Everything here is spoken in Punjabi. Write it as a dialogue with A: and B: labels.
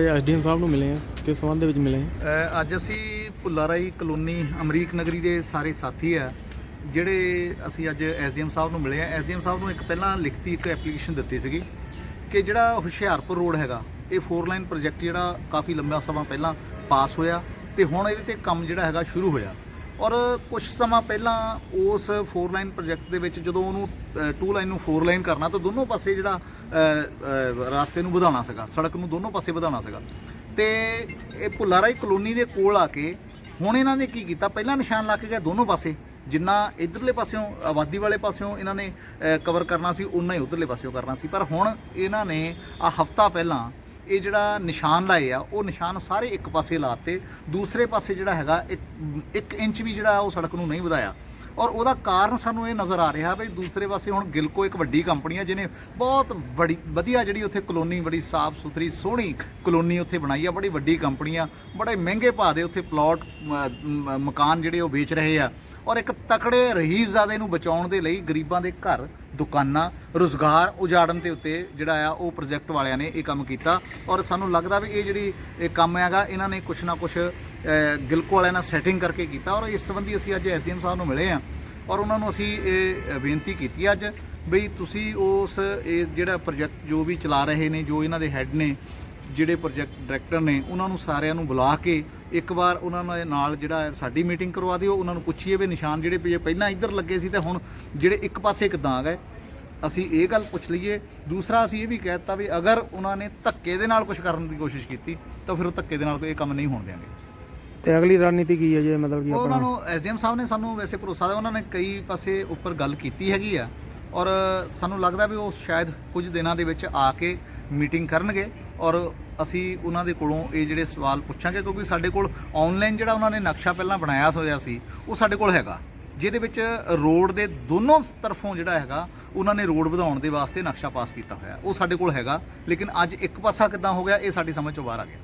A: ਐਸਡੀਐਮ ਸਾਹਿਬ ਨੂੰ ਮਿਲੇ ਆ? ਕਿਸ ਸੰਬੰਧ ਦੇ ਵਿੱਚ ਮਿਲੇ ਆ?
B: ਅੱਜ ਅਸੀਂ ਭੁੱਲਾਰਾਈ ਕਲੋਨੀ ਅਮਰੀਕ ਨਗਰੀ ਦੇ ਸਾਰੇ ਸਾਥੀ ਆ, ਜਿਹੜੇ ਅਸੀਂ ਅੱਜ ਐਸਡੀਐਮ ਸਾਹਿਬ ਨੂੰ ਮਿਲੇ ਆ। ਐਸਡੀਐਮ ਸਾਹਿਬ ਨੂੰ ਇੱਕ ਪਹਿਲਾਂ ਲਿਖਤੀ ਇੱਕ ਐਪਲੀਕੇਸ਼ਨ ਦਿੱਤੀ ਸੀਗੀ ਕਿ ਜਿਹੜਾ ਹੁਸ਼ਿਆਰਪੁਰ ਰੋਡ ਹੈਗਾ, ਇਹ 4 ਲਾਈਨ ਪ੍ਰੋਜੈਕਟ ਜਿਹੜਾ ਕਾਫੀ ਲੰਬਾ ਸਮਾਂ ਪਹਿਲਾਂ ਪਾਸ ਹੋਇਆ ਤੇ ਹੁਣ ਇਹਦੇ ਤੇ ਕੰਮ ਜਿਹੜਾ ਹੈਗਾ ਸ਼ੁਰੂ ਹੋਇਆ। ਔਰ ਕੁਝ ਸਮਾਂ ਪਹਿਲਾਂ ਉਸ 4 ਲਾਈਨ ਪ੍ਰੋਜੈਕਟ ਦੇ ਵਿੱਚ ਜਦੋਂ ਉਹਨੂੰ 2 ਲਾਈਨ ਨੂੰ 4 ਲਾਈਨ ਕਰਨਾ ਤਾਂ ਦੋਨੋਂ ਪਾਸੇ ਜਿਹੜਾ ਅ, ਰਾਸਤੇ ਨੂੰ ਵਧਾਉਣਾ ਸੀਗਾ ਸੜਕ ਨੂੰ ਦੋਨੋਂ ਪਾਸੇ ਵਧਾਉਣਾ ਸੀਗਾ। ਤੇ ਇਹ ਭੁੱਲਾਰਾਈ ਕਲੋਨੀ ਦੇ ਕੋਲ ਆ ਕੇ ਹੁਣ ਇਹਨਾਂ ਨੇ ਕੀ ਕੀਤਾ? ਪਹਿਲਾਂ ਨਿਸ਼ਾਨ ਲਾ ਕੇ ਗਏ ਦੋਨੋਂ ਪਾਸੇ। ਜਿੰਨਾ ਇਧਰਲੇ ਪਾਸਿਓਂ ਆਬਾਦੀ ਵਾਲੇ ਪਾਸਿਓਂ ਇਹਨਾਂ ਨੇ ਕਵਰ ਕਰਨਾ ਸੀ ਉਨਾ ਹੀ ਉਧਰਲੇ ਪਾਸਿਓਂ ਕਰਨਾ ਸੀ। ਪਰ ਹੁਣ ਇਹਨਾਂ ਨੇ ਆ ਹਫਤਾ ਪਹਿਲਾਂ ਇਹ ਜਿਹੜਾ ਨਿਸ਼ਾਨ ਲਾਏ ਆ, ਉਹ ਨਿਸ਼ਾਨ ਸਾਰੇ ਇੱਕ ਪਾਸੇ ਲਾਤੇ, ਦੂਸਰੇ ਪਾਸੇ ਜਿਹੜਾ ਹੈਗਾ 1 ਇੰਚ ਵੀ ਜਿਹੜਾ ਉਹ ਸੜਕ ਨੂੰ ਨਹੀਂ ਵਧਾਇਆ। ਔਰ ਉਹਦਾ ਕਾਰਨ ਸਾਨੂੰ ਇਹ ਨਜ਼ਰ ਆ ਰਿਹਾ ਵੀ ਦੂਸਰੇ ਪਾਸੇ ਹੁਣ ਗਿਲਕੋ ਇੱਕ ਵੱਡੀ ਕੰਪਨੀ ਆ, ਜਿਹਨੇ ਬਹੁਤ ਬੜੀ ਵਧੀਆ ਜਿਹੜੀ ਉੱਥੇ ਕਲੋਨੀ, ਬੜੀ ਸਾਫ਼ ਸੁਥਰੀ, ਸੋਹਣੀ ਕਲੋਨੀ ਉੱਥੇ ਬਣਾਈ ਆ, ਬੜੀ ਵੱਡੀ ਕੰਪਨੀ ਆ, ਬੜੇ ਮਹਿੰਗੇ ਭਾਅ ਦੇ ਉੱਥੇ ਪਲਾਟ ਮਕਾਨ ਜਿਹੜੇ ਉਹ ਵੇਚ ਰਹੇ ਆ। ਔਰ ਇੱਕ ਤਕੜੇ ਰਹੀਜ਼ਾਦੇ ਨੂੰ ਬਚਾਉਣ ਦੇ ਲਈ ਗਰੀਬਾਂ ਦੇ ਘਰ ਦੁਕਾਨਾਂ ਰੋਜ਼ਗਾਰ ਉਜਾੜਨ ਦੇ ਉੱਤੇ ਜਿਹੜਾ ਆ ਉਹ ਪ੍ਰੋਜੈਕਟ ਵਾਲਿਆਂ ਨੇ ਇਹ ਕੰਮ ਕੀਤਾ। ਔਰ ਸਾਨੂੰ ਲੱਗਦਾ ਵੀ ਇਹ ਜਿਹੜੀ ਇਹ ਕੰਮ ਹੈਗਾ ਇਹਨਾਂ ਨੇ ਕੁਛ ਨਾ ਕੁਛ ਅਹ, ਗਿਲਕੋ ਵਾਲਿਆਂ ਨਾਲ ਸੈਟਿੰਗ ਕਰਕੇ ਕੀਤਾ। ਔਰ ਇਸ ਸੰਬੰਧੀ ਅਸੀਂ ਅੱਜ ਐਸਡੀਐਮ ਸਾਹਿਬ ਨੂੰ ਮਿਲੇ ਆ ਔਰ ਉਹਨਾਂ ਨੂੰ ਅਸੀਂ ਇਹ ਬੇਨਤੀ ਕੀਤੀ ਅੱਜ ਬਈ ਤੁਸੀਂ ਉਸ ਇਹ ਜਿਹੜਾ ਪ੍ਰੋਜੈਕਟ ਜੋ ਵੀ ਚਲਾ ਰਹੇ ਨੇ ਜੋ ਇਹਨਾਂ ਦੇ ਹੈੱਡ ਨੇ ਜਿਹੜੇ ਪ੍ਰੋਜੈਕਟ ਡਾਇਰੈਕਟਰ ਨੇ ਉਹਨਾਂ ਨੂੰ ਸਾਰਿਆਂ ਨੂੰ ਬੁਲਾ ਕੇ ਇੱਕ ਵਾਰ ਉਹਨਾਂ ਦੇ ਨਾਲ ਜਿਹੜਾ ਹੈ ਸਾਡੀ ਮੀਟਿੰਗ ਕਰਵਾ ਦਿਓ ਉਹਨਾਂ ਨੂੰ ਪੁੱਛੀਏ ਵੀ ਨਿਸ਼ਾਨ ਜਿਹੜੇ ਪਏ ਪਹਿਲਾਂ ਇੱਧਰ ਲੱਗੇ ਸੀ ਤੇ ਹੁਣ ਜਿਹੜੇ ਇੱਕ ਪਾਸੇ ਕਿੱਦਾਂ ਆ ਗਏ ਅਸੀਂ ਇਹ ਗੱਲ ਪੁੱਛ ਲਈਏ। ਦੂਸਰਾ ਅਸੀਂ ਇਹ ਵੀ ਕਹਿ ਦਿੱਤਾ ਵੀ ਅਗਰ ਉਹਨਾਂ ਨੇ ਧੱਕੇ ਦੇ ਨਾਲ ਕੁਝ ਕਰਨ ਦੀ ਕੋਸ਼ਿਸ਼ ਕੀਤੀ ਤਾਂ ਫਿਰ ਉਹ ਧੱਕੇ ਦੇ ਨਾਲ ਕੋਈ ਕੰਮ ਨਹੀਂ ਹੋਣ ਦੇਣਗੇ।
A: ਤੇ ਅਗਲੀ ਰਣਨੀਤੀ ਕੀ ਹੈ ਜੇ ਮਤਲਬ ਕਿ
B: ਉਹਨਾਂ
A: ਆਪਣਾ
B: ਨੂੰ ਐਸਡੀਐਮ ਸਾਹਿਬ ਨੇ ਸਾਨੂੰ ਵੈਸੇ ਭਰੋਸਾ ਦਿੱਤਾ ਉਹਨਾਂ ਨੇ ਕਈ ਪਾਸੇ ਉੱਪਰ ਗੱਲ ਕੀਤੀ ਹੈਗੀ ਆ। ਔਰ ਸਾਨੂੰ ਲੱਗਦਾ ਵੀ ਉਹ ਸ਼ਾਇਦ ਕੁਝ ਦਿਨਾਂ ਦੇ ਵਿੱਚ ਆ ਕੇ ਮੀਟਿੰਗ ਕਰਨਗੇ। ਔਰ ਅਸੀਂ ਉਹਨਾਂ ਦੇ ਕੋਲੋਂ ਇਹ ਜਿਹੜੇ ਸਵਾਲ ਪੁੱਛਾਂਗੇ, ਕਿਉਂਕਿ ਸਾਡੇ ਕੋਲ ਆਨਲਾਈਨ ਜਿਹੜਾ ਉਹਨਾਂ ਨੇ ਨਕਸ਼ਾ ਪਹਿਲਾਂ ਬਣਾਇਆ ਹੋਇਆ ਸੀ, ਉਹ ਸਾਡੇ ਕੋਲ ਹੈਗਾ। ਜਿਹਦੇ ਵਿੱਚ ਰੋਡ ਦੇ ਦੋਨੋਂ ਤਰਫੋਂ ਜਿਹੜਾ ਹੈਗਾ, ਉਹਨਾਂ ਨੇ ਰੋਡ ਵਧਾਉਣ ਦੇ ਵਾਸਤੇ ਨਕਸ਼ਾ ਪਾਸ ਕੀਤਾ ਹੋਇਆ। ਉਹ ਸਾਡੇ ਕੋਲ ਹੈਗਾ, ਲੇਕਿਨ ਅੱਜ ਇੱਕ ਪਾਸਾ ਕਿੱਦਾਂ ਹੋ ਗਿਆ, ਇਹ ਸਾਡੀ ਸਮਝ ਤੋਂ ਬਾਹਰ ਆ ਗਿਆ।